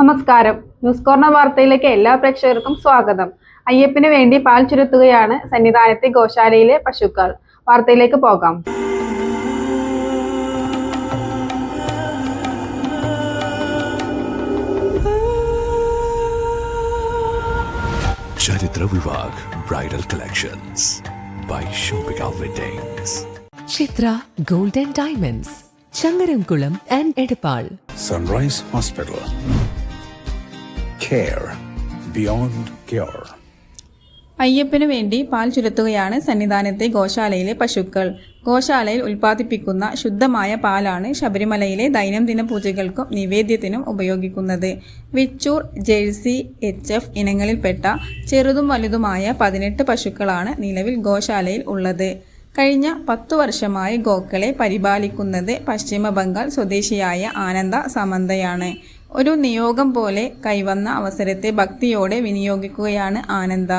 നമസ്കാരം. News corner വാർത്തയിലേക്ക് എല്ലാ പ്രേക്ഷകർക്കും സ്വാഗതം. അയ്യപ്പന് വേണ്ടി പാൽ ചുരുത്തുകയാണ് സന്നിധാനത്തെ ഗോശാലയിലെ പശുക്കൾ. വാർത്തയിലേക്ക് പോകാം. Charitra Vivah bridal collections by shopping weddings Chithra golden diamonds Changaramkulam and Edappal. Sunrise hospital care beyond care അയ്യപ്പന് വേണ്ടി പാൽ ചുരത്തുകയാണ് സന്നിധാനത്തെ ഗോശാലയിലെ പശുക്കൾ. ഗോശാലയിൽ ഉൽപ്പാദിപ്പിക്കുന്ന ശുദ്ധമായ പാലാണ് ശബരിമലയിലെ ദൈനംദിന പൂജകൾക്കും നിവേദ്യത്തിനും ഉപയോഗിക്കുന്നത്. വിച്ചൂർ ജേഴ്സി എച്ച് എഫ് ഇനങ്ങളിൽപ്പെട്ട ചെറുതും വലുതുമായ പതിനെട്ട് പശുക്കളാണ് നിലവിൽ ഗോശാലയിൽ ഉള്ളത്. കഴിഞ്ഞ പത്തു വർഷമായി ഗോക്കളെ പരിപാലിക്കുന്നത് പശ്ചിമ ബംഗാൾ സ്വദേശിയായ ആനന്ദ സമന്തയാണ്. ഒരു നിയോഗം പോലെ കൈവന്ന അവസരത്തെ ഭക്തിയോടെ വിനിയോഗിക്കുകയാണ് ആനന്ദ.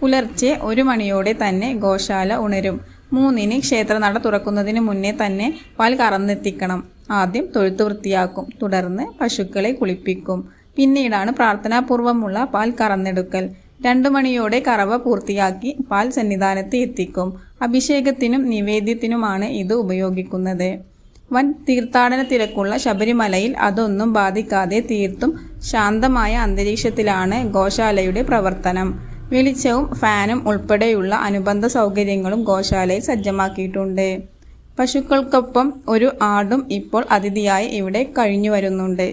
പുലർച്ചെ ഒരു മണിയോടെ തന്നെ ഗോശാല ഉണരും. മൂന്നിന് ക്ഷേത്രനട തുറക്കുന്നതിന് മുന്നേ തന്നെ പാൽ കറന്നെത്തിക്കണം. ആദ്യം തൊഴുത്ത് വൃത്തിയാക്കും. തുടർന്ന് പശുക്കളെ കുളിപ്പിക്കും. പിന്നീടാണ് പ്രാർത്ഥനാപൂർവമുള്ള പാൽ കറന്നെടുക്കൽ. രണ്ടു മണിയോടെ കറവ പൂർത്തിയാക്കി പാൽ സന്നിധാനത്ത് എത്തിക്കും. അഭിഷേകത്തിനും നിവേദ്യത്തിനുമാണ് ഇത് ഉപയോഗിക്കുന്നത്. വൻ തീർത്ഥാടന തിരക്കുള്ള ശബരിമലയിൽ അതൊന്നും ബാധിക്കാതെ തീർത്തും ശാന്തമായ അന്തരീക്ഷത്തിലാണ് ഗോശാലയുടെ പ്രവർത്തനം. വെളിച്ചവും ഫാനും ഉൾപ്പെടെയുള്ള അനുബന്ധ സൗകര്യങ്ങളും ഗോശാലയിൽ സജ്ജമാക്കിയിട്ടുണ്ട്. പശുക്കൾക്കൊപ്പം ഒരു ആടും ഇപ്പോൾ അതിഥിയായി ഇവിടെ കഴിഞ്ഞു വരുന്നുണ്ട്